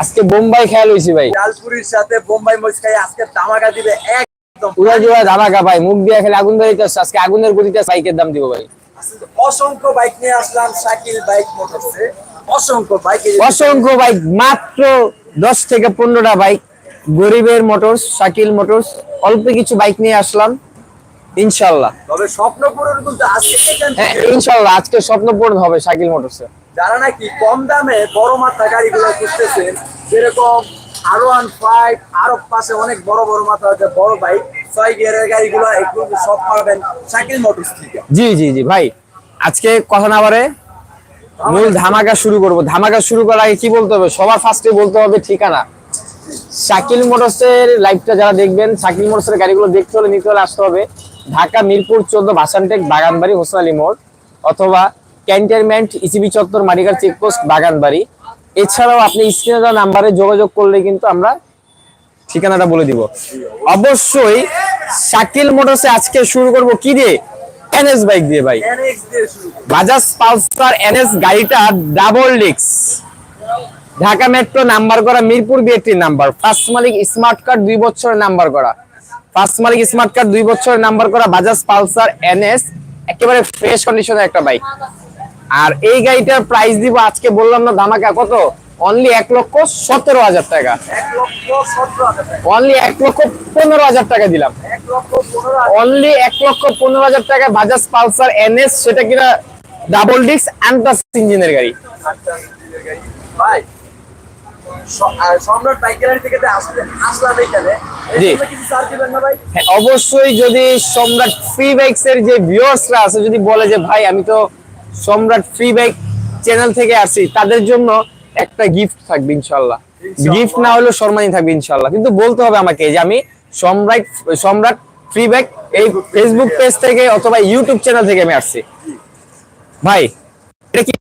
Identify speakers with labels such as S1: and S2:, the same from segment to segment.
S1: আজকে বোম্বাই খেয়াল হয়েছি ভাই।
S2: ডালপুরির সাথে বোম্বাই মরিচ খাই আজকে তামাকা দিবে একদম।
S1: উড়া জোড়া ধামাকা ভাই মুখ দিয়ে খেলে আগুন ধরে আজকে আগুনের গতিতে বাইকের দাম দিব ভাই।
S2: অসংখ্য বাইক নিয়ে আসলাম শাকিল বাইক মোটরসে। অসংখ্য বাইক
S1: অসংখ্য বাইক মাত্র দশ থেকে পনেরোটা বাইক গরিবের মোটরস শাকিল মোটরস অল্প কিছু বাইক নিয়ে আসলাম ইনশাল্লাহ।
S2: তবে স্বপ্ন পূরণ কিন্তু আজকে
S1: হ্যাঁ ইনশাল্লাহ আজকে স্বপ্ন পূরণ হবে শাকিল মোটরসে।
S2: যারা নাকি কম দামে বড় মাথা গাড়িগুলো খুঁজতেছেন, যেরকম আর ওয়ান ফাইভ আরও পাশে অনেক বড় বড় মাথা আছে বড় বাইক ছয় গিয়ারের গাড়িগুলো এগুলো সব পাবেন সাইকেল মোটরস থেকে।
S1: জি জি জি, ভাই, আজকে কথা না বারে মূল ধামাকা শুরু করব। ধামাকা শুরু করার আগে কি বলতে হবে? সবার ফার্স্টে বলতে হবে ঠিকানা। শাকিল মোটরসের লাইভটা যারা দেখবেন শাকিল মোটরসের গাড়িগুলো দেখতে হলে, নিতে হলে আসতে হবে। ঢাকা, মিরপুর, চোদ্দ ভাসানটেক বাগানবাড়ি হোসেন আলী মোড় অথবা ক্যান্টনমেন্ট ইসিবি চত্বর মারিকার চেকপোস্ট বাগানবাড়ি। এছাড়াও আপনি স্ক্রিনে দেওয়া নাম্বারে যোগাযোগ করলে কিন্তু আমরা ঠিকানাটা বলে দিব। অবশ্যই শাকিল মোটরসে আজকে শুরু করব কি দিয়ে? এনএস বাইক দিয়ে ভাই।
S2: NX দিয়ে শুরু
S1: বাজাজ পালসার এনএস গাড়িটা ডাবল ডিক্স ঢাকা মেট্রো নাম্বার করা মিরপুর বিএটি নাম্বার ফার্স্ট মালিক স্মার্ট কার্ড দুই বছরের নাম্বার করা। ফার্স্ট মালিক স্মার্ট কার্ড দুই বছরের নাম্বার করা বাজাজ পালসার এনএস একেবারে ফ্রেশ কন্ডিশনের একটা বাইক আর এই গাড়িটার প্রাইস দিব আজকে বললাম না ধামাকা কত? অনলি এক লক্ষ সতেরো হাজার টাকা। অনলি এক লক্ষ পনেরো হাজার টাকা দিলাম। অনলি এক লক্ষ পনেরো হাজার টাকা বাজাজ পালসার এনএস সেটা কিনা ডাবল ডিস্ক অ্যান্টাস ইঞ্জিনের গাড়ি।
S2: ভাই
S1: হ্যাঁ অবশ্যই যদি সম্রাট ফ্রি বাইকস এর যে ভিউয়ার্সরা আছে যদি বলে যে ভাই আমি তো সম্রাট ফ্রি বাইক চ্যানেল থেকে আসি তাদের জন্য একটা গিফট থাকবে ইনশাল্লাহ। গিফট না হলেও সম্মানই থাকবে ইনশাল্লাহ। কিন্তু বলতে হবে আমাকে যে আমি সম্রাট সম্রাট ফ্রি বাইক এই ফেসবুক পেজ থেকে অথবা ইউটিউব চ্যানেল থেকে আমি আসছি। ভাই এটা কি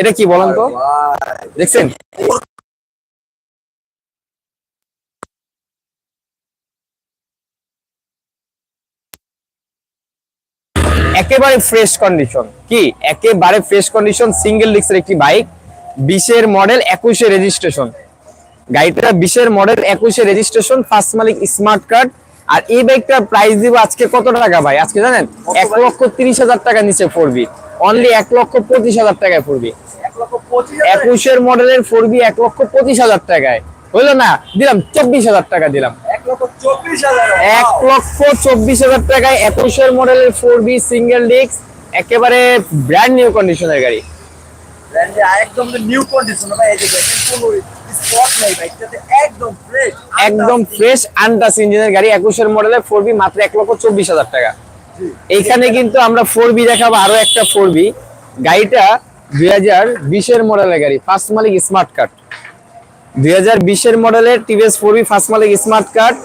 S1: এটা কি বলেন তো? দেখছেন? একেবারে ফ্রেশ কন্ডিশন কি? একেবারে ফ্রেশ কন্ডিশন সিঙ্গেল ডিস্কের একটি বাইক বিশের মডেল একুশে রেজিস্ট্রেশন গাড়িটা বিশের মডেল একুশে রেজিস্ট্রেশন ফার্স্ট মালিক স্মার্ট কার্ড আর এই বাইকটার প্রাইস দিব আজকে কত টাকা ভাই? আজকে জানেন? এক লক্ষ তিরিশ হাজার টাকা নিচে পড়বি অনলি এক লক্ষ পঁচিশ হাজার টাকায় পড়বি একুশের মডেলের ফোর বি এক লক্ষ পঁচিশ হাজার টাকায়। হইল না দিলাম চব্বিশ হাজার টাকা দিলাম।
S2: এক লক্ষ চব্বিশ হাজার।
S1: টাকায় একুশের মডেলের ফোর বি সিঙ্গেল ডিস্ক একেবারে ব্র্যান্ড নিউ কন্ডিশনের গাড়ি।
S2: একদম নিউ কন্ডিশন ভাই এই যে দেখেন কোনো স্পট নেই ভাই এটাতে একদম ফ্রেশ
S1: একদম ফ্রেশ ইঞ্জিনের গাড়ি একুশের মডেলের ফোর বি মাত্র এক লক্ষ চব্বিশ হাজার টাকা। এইখানে কিন্তু আমরা ফোর বি দেখাবো আরও একটা ফোর বি। গাড়িটা দুই হাজার বিশের মডেলের গাড়ি ফার্স্ট মালিক স্মার্ট কার্ড দুই হাজার বিশের মডেলের T V S four V first মালিক স্মার্ট কার্ড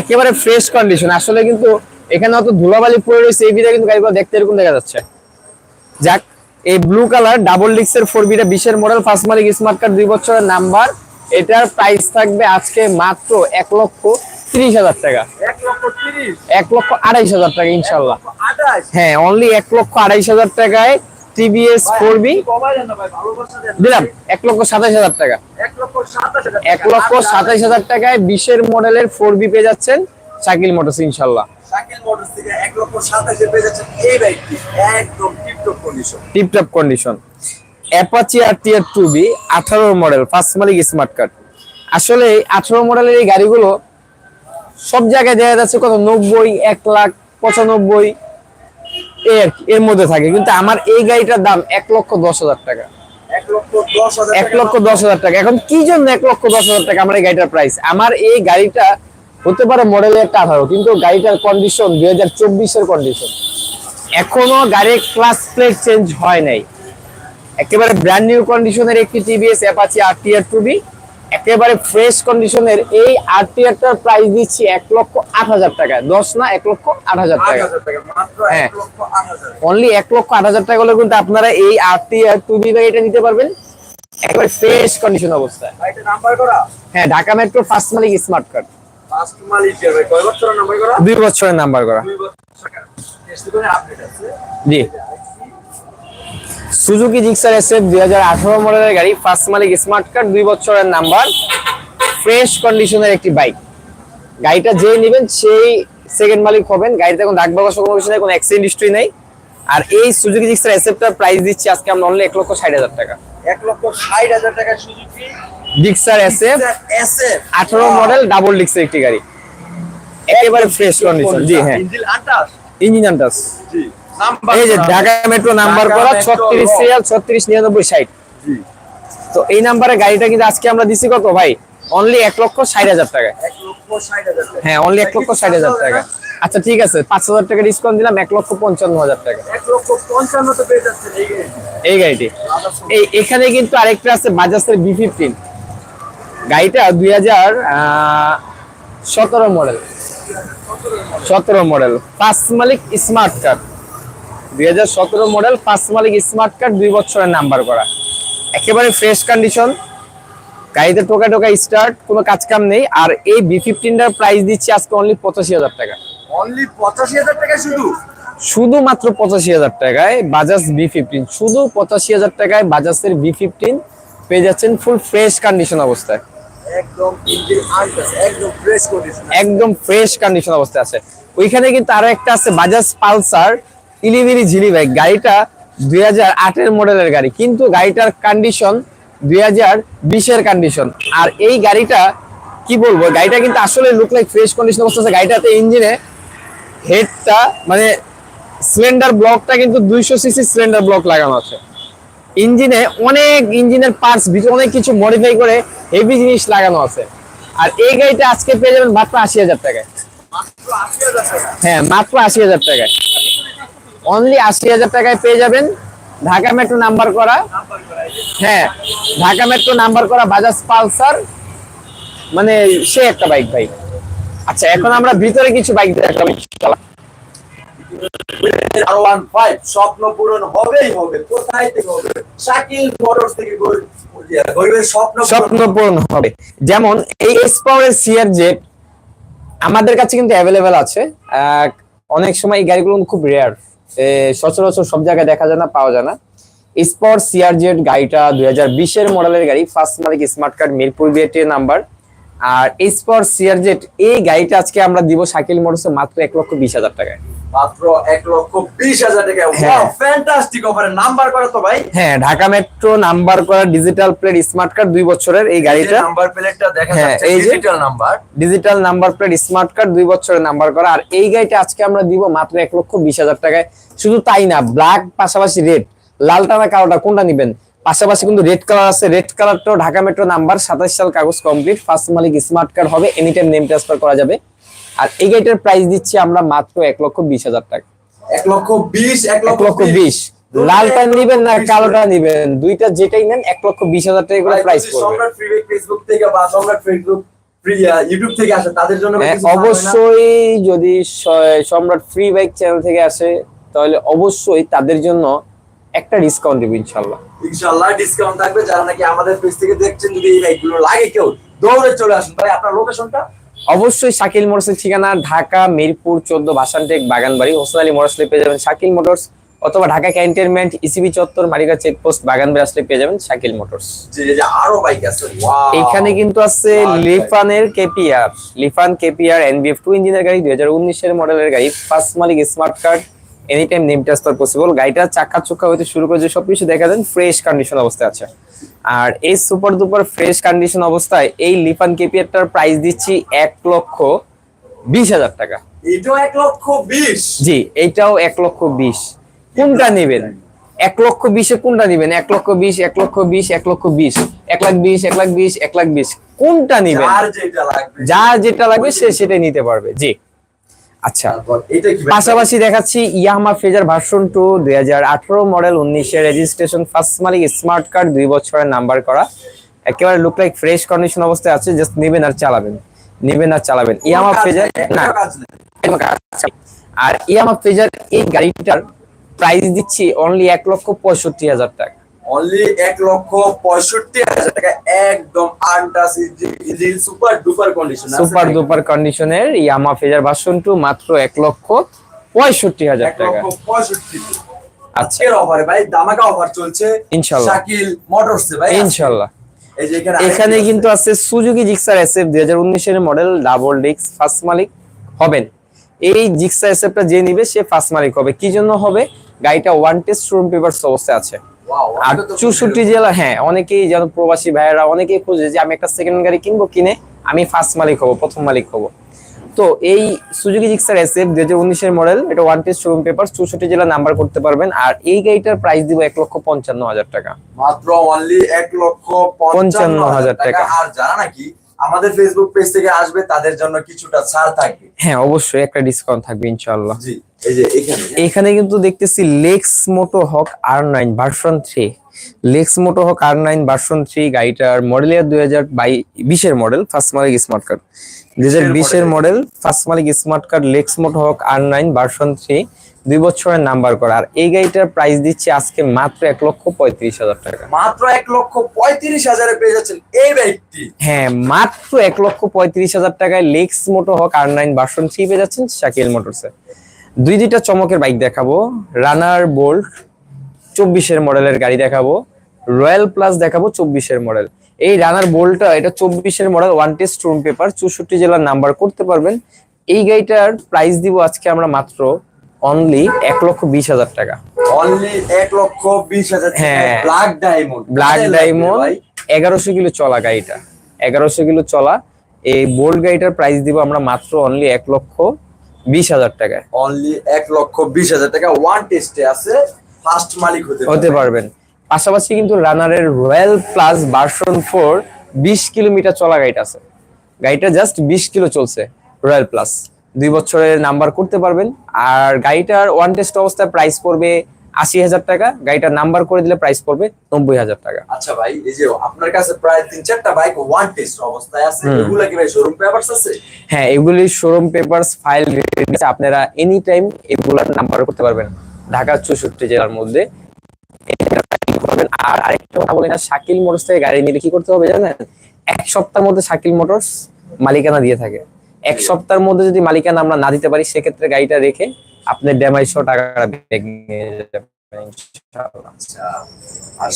S1: একেবারে ফ্রেশ কন্ডিশন আসলে কিন্তু এখানে অত ধুলাবালি পড়ে রয়েছে এই বিধা কিন্তু গাড়িগুলো দেখতে এরকম দেখা যাচ্ছে। যাক এই ব্লু কালার ডাবল ডিক্সের ফোর বিটা বিশের মডেল ফার্স্ট মালিক স্মার্ট কার্ড দুই বছরের নাম্বার এটার প্রাইস থাকবে আজকে মাত্র এক লক্ষ তিরিশ হাজার টাকা।
S2: এক লক্ষ তিরিশ?
S1: এক লক্ষ আড়াইশ হাজার টাকা ইনশাল্লাহ। হ্যাঁ অনলি এক লক্ষ আড়াইশ হাজার টাকায় টিভিএস ফোর বি। দিলাম এক লক্ষ সাতাশ হাজার টাকা।
S2: এক লক্ষ সাতাশ হাজার
S1: টাকায় বিশের মডেলের ফোর বি পেয়ে যাচ্ছেন শাকিল মোটরস ইনশাল্লাহ।
S2: Condition
S1: tiptop condition Apache R TR two V আঠারো মডেল ফার্স্ট মালিক স্মার্ট কার্ড আসলে আঠারো মডেলের এই গাড়িগুলো সব জায়গায় দেখা যাচ্ছে কত নব্বই এক লাখ পঁচানব্বই কি, এর মধ্যে থাকে। কিন্তু আমার এই গাড়িটার দাম এক লক্ষ দশ হাজার টাকা।
S2: এক লক্ষ দশ হাজার টাকা।
S1: এখন কি জন্য এক লক্ষ দশ হাজার টাকা আমার এই গাড়িটার প্রাইস আমার এই গাড়িটা হতে পারে মডেলের একটা আঠারো কিন্তু গাড়িটার কন্ডিশন দুই হাজার চব্বিশের কন্ডিশন এখনও গাড়ির ক্লাস প্লেট চেঞ্জ হয় নাই। একেবারে ব্র্যান্ড নিউ কন্ডিশনের একটি TVS Apache R TR two V একেবারে ফ্রেশ কন্ডিশনের এই আরটিআরটার প্রাইস দিচ্ছি এক লক্ষ আট হাজার টাকা। দশ না এক লক্ষ আট হাজার টাকা
S2: মাত্র
S1: হ্যাঁ। অনলি এক লক্ষ আট হাজার টাকা হলে কিন্তু আপনারা এই আর টিআর টু বি গাড়িটা নিতে পারবেন। একেবারে ফ্রেশ কন্ডিশন অবস্থায়।
S2: ভাই এটা নাম্বার করা?
S1: হ্যাঁ ঢাকা মেট্রো ফার্স্ট মালিক স্মার্ট কার্ড
S2: ফার্স্ট মালিকের ভাই কয় বছরের নাম্বার করা?
S1: দুই বছরের নাম্বার করা। জি। সুজুকি জিক্সার এসএফ দুই হাজার আঠারো মডেলের গাড়ি ফার্স্ট মালিক স্মার্ট কার্ড দুই বছরের নাম্বার ফ্রেশ কন্ডিশনের একটি বাইক গাড়িটা যে নেবেন সেই সেকেন্ড মালিক হবেন। গাড়িতে কোনো দাগ বাগস কোনো কিছু নেই কোনো অ্যাক্সিডেন্ট হিস্ট্রি নেই। আর এই সুজুকি জিক্সার এসএফটার প্রাইস দিচ্ছি আজকে আমরা অনলি এক লক্ষ ষাট হাজার টাকা।
S2: এক লক্ষ ষাট হাজার টাকা সুজুকি
S1: জিক্সার এসএফ
S2: এসএফ।
S1: আঠারো মডেল ডাবল ডিক্সের একটি গাড়ি। একেবারে ফ্রেশ কন্ডিশন জি হ্যাঁ।
S2: ইঞ্জিন আটাশ
S1: ইঞ্জিন আন্টাস
S2: জি।
S1: এই যে ঢাকা মেট্রো নাম্বার করা ছত্রিশ সিরিয়াল ছত্রিশ নিরানব্বই ষাট। তো এই নাম্বারে গাড়িটা কিন্তু আজকে আমরা দিচ্ছি কত ভাই? অনলি এক লক্ষ ষাট হাজার টাকা। হ্যাঁ অনলি এক লক্ষ ষাট হাজার টাকা। আচ্ছা ঠিক আছে পাঁচ হাজার টাকা ডিসকাউন্ট দিলাম এক লক্ষ পঞ্চান্ন হাজার টাকা।
S2: এই
S1: গাড়িটি। এই এখানে কিন্তু আরেকটা আছে বাজাজের বি ফিফটিন গাড়িটা দুই হাজার সতেরো মডেল। সতেরো মডেল। পাঁচ মালিক স্মার্ট কার্ড দুই হাজার সতেরো মডেল পাঁচ মালিক স্মার্ট কার্ড দুই বছরের নাম্বার করা। একেবারে ফ্রেশ কন্ডিশন গাড়িতে টোকা টোকা স্টার্ট কোনো কাজ কাম নেই। আর এই বি ফিফটিনটার প্রাইস দিচ্ছি আজকে অনলি পঁচাশি হাজার টাকা।
S2: অনলি পঁচাশি হাজার টাকা শুধু?
S1: শুধুমাত্র পঁচাশি হাজার টাকায় বাজাজ বি ফিফটিন শুধু পঁচাশি হাজার টাকায় বাজাজের বি ফিফটিন পেয়ে যাচ্ছেন ফুল ফ্রেশ কন্ডিশন অবস্থায়।
S2: একদম ফ্রেশ কন্ডিশন
S1: অবস্থায় আছে। ওইখানে কিন্তু আরও একটা আছে বাজাজ পালসার ইলিভিরি ঝিলি বাইক গাড়িটা দুই হাজার আটের মডেলের গাড়ি, কিন্তু গাড়িটার কন্ডিশন দুই হাজার বিশের কন্ডিশন আর এই গাড়িটা কি বলব, গাড়িটা কিন্তু আসলে লুক লাইক ফ্রেশ কন্ডিশন অবস্থা গাড়িটাতে ইঞ্জিনে হেডটা মানে সিলিন্ডার ব্লকটা কিন্তু দুইশো সিসি সিলিন্ডার ব্লক লাগানো আছে। ইঞ্জিনে অনেক ইঞ্জিনের পার্টস ভিতরে অনেক কিছু মডিফাই করে হেভি জিনিস লাগানো আছে। আর এই গাড়িটা আজকে পেয়ে যাবেন মাত্র আশি হাজার টাকায়। হ্যাঁ মাত্র আশি হাজার টাকায়। অনলি আশি হাজার টাকায় পেয়ে যাবেন। ঢাকা মেট্রো নাম্বার করা। হ্যাঁ ঢাকা মেট্রো নাম্বার করা বাজাজ পালসার মানে সে একটা বাইক ভাই। আচ্ছা এখন আমরা ভিতরে কিছু বাইক দেখাবো ইনশাআল্লাহ।
S2: আর ওয়ান ফাইভ স্বপ্ন পূরণ হবেই হবে। কোথায় থেকে হবে? শাকিল মোটরস থেকে স্বপ্ন পূরণ
S1: হবে। যেমন এই এক্সপাওয়ারের সিআর জেড আমাদের কাছে কিন্তু অ্যাভেলেবেল আছে। অনেক সময় এই গাড়িগুলো খুব রেয়ার সচরাচর সব জায়গায় দেখা যায় না, পাওয়া যায় না। স্পোর্ট সিআরজেড গাড়িটা দুই হাজার বিশের মডেলের গাড়ি ফার্স্ট মালিক smart card Mirpur BAT number আর স্পোর্ট সিআর জেড এই গাড়িটা আজকে আমরা দিব শাকিল মোটরসে মাত্র এক লক্ষ বিশ হাজার টাকায়।
S2: মাত্র এক লক্ষ বিশ হাজার টাকা। ফ্যান্টাস্টিক অফারে নাম্বার করা তো ভাই।
S1: হ্যাঁ ঢাকা মেট্রো নাম্বার করা ডিজিটাল প্লেট স্মার্ট কার্ড দুই বছরের এই গাড়িটা।
S2: নাম্বার প্লেটটা দেখা
S1: হ্যাঁ,
S2: যাচ্ছে
S1: এই
S2: digital number
S1: digital number plate smart card দুই বছরের নাম্বার করা। আর এই গাড়িটা আজকে আমরা দিব মাত্র এক লক্ষ বিশ হাজার টাকায়। শুধু তাই না ব্ল্যাক পাশাপাশি রেড লালটা না কালোটা কোনটা নিবেন? পাশাপাশি কিন্তু রেড কালার আছে। রেড কালারটাও ঢাকা মেট্রো নাম্বার সাতাশ সাল কাগজ কমপ্লিট। ফার্স্ট মালিক স্মার্ট কার্ড হবে। এনি টাইম নেম ট্রান্সফার করা যাবে। আর এই গাড়িটার প্রাইস দিচ্ছি আমরা মাত্র এক লক্ষ বিশ হাজার টাকা।
S2: এক লক্ষ বিশ এক লক্ষ
S1: বিশ। লালটা নিবেন না কালোটা নিবেন? দুইটা যেটাই নেন এক লক্ষ বিশ হাজার টাকা করে প্রাইস পড়বে।
S2: ফেসবুক থেকে বা সম্রাট ফেসবুক ফ্রি ইউটিউব থেকে আসে তাদের জন্য
S1: হ্যাঁ? অবশ্যই যদি সম্রাট ফ্রি বাইক চ্যানেল থেকে আসে তাহলে অবশ্যই তাদের জন্য একটা ডিসকাউন্ট দিব ইনশাল্লাহ
S2: ইনশাআল্লাহ ডিসকাউন্ট থাকবে। যারা নাকি আমাদের পেজ থেকে দেখছেন যদি এই বাইকগুলো লাগে কেউ দৌড়ে চলে আসুন। ভাই আপনার লোকেশনটা
S1: অবশ্যই শাকিল মোটরসের ঠিকানা ঢাকা মিরপুর চোদ্দ বাসানটেক বাগানবাড়ি। হোসেন আলী মোটরস পেয়ে যাবেন শাকিল মোটরস অথবা ঢাকা ক্যান্টনমেন্ট ইসিবি চত্বর মারিকা চেকপোস্ট বাগানবাড়ি আসলে পেয়ে যাবেন শাকিল মোটরস।
S2: আরও বাইক আছে।
S1: এখানে কিন্তু আছে. লিফানের KPR. Lifan KPR NBF two ইঞ্জিনের গাড়ি দুই হাজার উনিশের মডেলের গাড়ি ফার্স্ট মালিক smart card any time name transfer possible গাড়িটা চাকা চোখা হইতে শুরু করে যে সবকিছু দেখা দেন ফ্রেশ কন্ডিশন অবস্থায় আছে। আর এই সুপার দুপার ফ্রেশ কন্ডিশন অবস্থায় এই লিফান কেপিআরটার প্রাইস দিচ্ছি এক লক্ষ বিশ হাজার টাকা।
S2: এটাও এক লক্ষ বিশ?
S1: জি এইটাও এক লক্ষ বিশ। কোনটা নেবেন? এক লক্ষ বিশে কোনটা নেবেন? এক লক্ষ বিশ এক লক্ষ বিশ এক লক্ষ বিশ এক লাখ বিশ এক লাখ বিশ এক লাখ বিশ। কোনটা নেবেন?
S2: আর যেটা লাগবে।
S1: যার যেটা লাগবে সে সেটাই নিতে পারবে। জি। আচ্ছা? পাশাপাশি দেখাচ্ছি ইয়ামা ফেজার ভার্সন টু দুই হাজার আঠারো মডেল উনিশের রেজিস্ট্রেশন ফার্স্ট মালিক স্মার্ট কার্ড দুই বছরের নাম্বার করা। একেবারে লুক লাইক ফ্রেশ কন্ডিশন অবস্থায় আছে জাস্ট নেবেন আর চালাবেন। নেবেন আর চালাবেন। ইয়ামা ফেজার না। আর ইয়ামা ফেজার এই গাড়িটার প্রাইস দিচ্ছি অনলি এক লক্ষ পঁয়ষট্টি হাজার টাকা।
S2: অনলি এক লক্ষ পঁয়ষট্টি হাজার টাকা একদম untouched super duper condition
S1: super duper কন্ডিশনের ইয়ামা ফেজার ভার্সন টু মাত্র এক লক্ষ পঁয়ষট্টি হাজার টাকা।
S2: পঁয়ষট্টি
S1: আচ্ছা।
S2: আজকের অফারে ভাই দামাকা অফার চলছে
S1: ইনশাল্লাহ।
S2: শাকিল মোটরসে ভাই
S1: ইনশাল্লাহ।
S2: এখানে
S1: কিন্তু আছে সুজুকি জিক্সার এসএফ দুই হাজার উনিশের মডেল ডাবল ডিক্স ফার্স্ট মালিক হবেন। এই জিক্সার এসএফটা যে নিবে সে ফার্স্ট মালিক হবে। কি জন্য হবে? গাড়িটা ওয়ান টেস্ট শোরুম পেপারস অবস্থায় আছে। আর চৌষট্টি জেলা হ্যাঁ অনেকেই যেন প্রবাসী ভাইয়েরা অনেকেই খোঁজে যে আমি একটা সেকেন্ড গাড়ি কিনবো কিনে আমি ফার্স্ট মালিক হব প্রথম মালিক হব। তো এই সুজুকি জিক্সার এসএফ দুই হাজার উনিশের মডেল এটা ওয়ান টেস্ট শোরুম পেপার চৌষট্টি জেলা নাম্বার করতে পারবেন। আর এই গাড়িটার প্রাইস দিব এক লক্ষ পঞ্চান্ন হাজার টাকা।
S2: মাত্র অনলি এক লক্ষ পঞ্চান্ন হাজার টাকা। আর যারা নাকি আমাদের ফেসবুক পেজ থেকে আসবে তাদের জন্য কিছুটা ছাড় থাকবে।
S1: হ্যাঁ অবশ্যই একটা ডিসকাউন্ট থাকবে ইনশাআল্লাহ।
S2: জি এই যে এখানে।
S1: এখানে কিন্তু দেখতেছি Lexmoto Hawk R nine version three Lexmoto Hawk R nine version three গাড়িটার মডেল ইয়ার দুই হাজার বাই বিশের মডেল ফার্স্ট মালিক স্মার্ট কার্ড দুই হাজার বিশের মডেল ফার্স্ট মালিক smart card Lexmoto Hawk R nine version three দুই বছরের নাম্বার করা। আর এই গাড়িটার প্রাইস দিচ্ছে আজকে মাত্র এক লক্ষ পঁয়ত্রিশ হাজার টাকা।
S2: মাত্র এক লক্ষ পঁয়ত্রিশ হাজারে পেয়ে যাচ্ছেন এই বাইকটি
S1: হ্যাঁ মাত্র এক লক্ষ পঁয়ত্রিশ হাজার টাকায় Lexmoto Hawk R nine version three পেয়ে যাচ্ছেন শাকিল মোটরসে। দুই দুইটা চমকের বাইক দেখাবো। রানার বোল্ট চব্বিশের মডেলের গাড়ি দেখাবো। রয়্যাল প্লাস দেখাবো চব্বিশের মডেল। এই রানার বোল্টটা এটা চব্বিশের model one test room paper চৌষট্টি জেলার নাম্বার করতে পারবেন। এই গাড়িটার প্রাইস দিব আজকে আমরা মাত্র অনলি এক লক্ষ বিশ হাজার টাকা।
S2: অনলি এক লক্ষ বিশ হাজার
S1: হ্যাঁ।
S2: ব্ল্যাক ডায়মন্ড
S1: ব্ল্যাক ডায়মন্ড এগারোশো কিলো চলা গাড়িটা। এগারোশো কিলো চলা। এই বোল্ট গাড়িটার প্রাইস দিব আমরা মাত্র অনলি এক লক্ষ বিশ হাজার টাকা
S2: অনলি এক লক্ষ বিশ হাজার টাকা। ওয়ান টেস্টে আছে। ফার্স্ট মালিক হতে
S1: পারবেন। পাশাপাশি কিন্তু রানারের রয়্যাল প্লাস ভার্সন ফোর বিশ কিলোমিটার চলা গাড়িটা আছে। গাড়িটা জাস্ট বিশ কিলো চলছে রয়্যাল প্লাস। দুই বছরের নাম্বার করতে পারবেন। আর গাড়িটার ওয়ান টেস্ট অবস্থায় প্রাইস পড়বে আশি হাজার টাকা। গাড়িটার নাম্বার করে দিলে প্রাইস পড়বে নব্বই হাজার টাকা।
S2: আচ্ছা ভাই এই যে আপনার কাছে প্রায় তিন চারটা বাইক ওয়ান টেস্ট অবস্থায় আছে। এগুলা কি ভাই শোরুম পেপারস আছে?
S1: হ্যাঁ এগুলি শোরুম পেপারস ফাইল আপনারা এনি টাইম এগুলার নাম্বার করতে পারবেন। ঢাকা চৌষট্টি জেলার মধ্যে। আর আরেকটা কথা বলি না, শাকিল মোটরস থেকে গাড়ি নিলে কি করতে হবে জানেন? এক সপ্তাহের মধ্যে শাকিল মোটরস মালিকানা দিয়ে থাকে। এক সপ্তাহের মধ্যে যদি মালিকানা আমরা না দিতে পারি, সেক্ষেত্রে গাড়িটা রেখে আপনি
S2: ডেমাইশো টাকা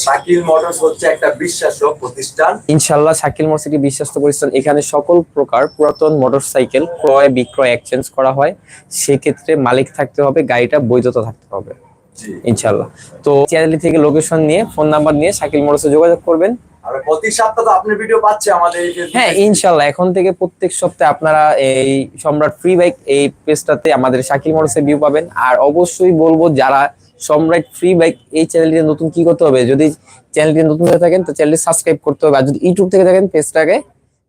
S2: শাকিল মোটরস একটা
S1: বিশ্বস্ত প্রতিষ্ঠান। এখানে সকল প্রকার পুরাতন মোটরসাইকেল ক্রয় বিক্রয় এক্সচেঞ্জ করা হয়। সেক্ষেত্রে মালিক থাকতে হবে গাড়িটা বৈধতা থাকতে হবে। ইনশাল্লাহ তো চ্যানেল থেকে লোকেশন নিয়ে ফোন নাম্বার নিয়ে শাকিল মোটরসে যোগাযোগ করবেন।
S2: প্রতি সপ্তাহে ভিডিও পাচ্ছে আমাদের
S1: হ্যাঁ ইনশাল্লাহ এখন থেকে প্রত্যেক সপ্তাহে আপনারা এই সম্রাট ফ্রি বাইক এই পেজটাতে আমাদের শাকিল মোটরসে ভিউ পাবেন। আর অবশ্যই বলব যারা সম্রাট ফ্রি বাইক এই চ্যানেলটি নতুন কি করতে হবে? যদি চ্যানেলটি নতুন হয়ে থাকেন, তো চ্যানেলটি সাবস্ক্রাইব করতে হবে। আর যদি ইউটিউব থেকে দেখেন, পেজটাকে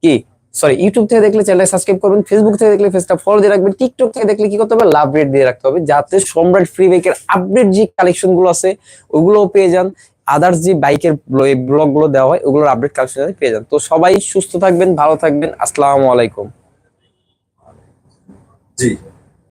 S1: কি? সরি ইউটিউব থেকে দেখলে চ্যানেল সাবস্ক্রাইব করবেন ফেসবুক থেকে দেখলে পেজটা ফলো দিয়ে রাখবেন টিকটক থেকে দেখলে কি করতে হবে? লাভ রেট দিয়ে রাখতে হবে, যাতে সম্রাট ফ্রি বাইকের আপডেট যে কালেকশনগুলো আছে, ওগুলোও পেয়ে যান। আদার্স যে বাইকের ব্লগগুলো দেওয়া হয়, ওগুলোর আপডেট কালেকশন পেয়ে যান। তো সবাই সুস্থ থাকবেন, ভালো থাকবেন। আসসালামু আলাইকুম।
S2: জি।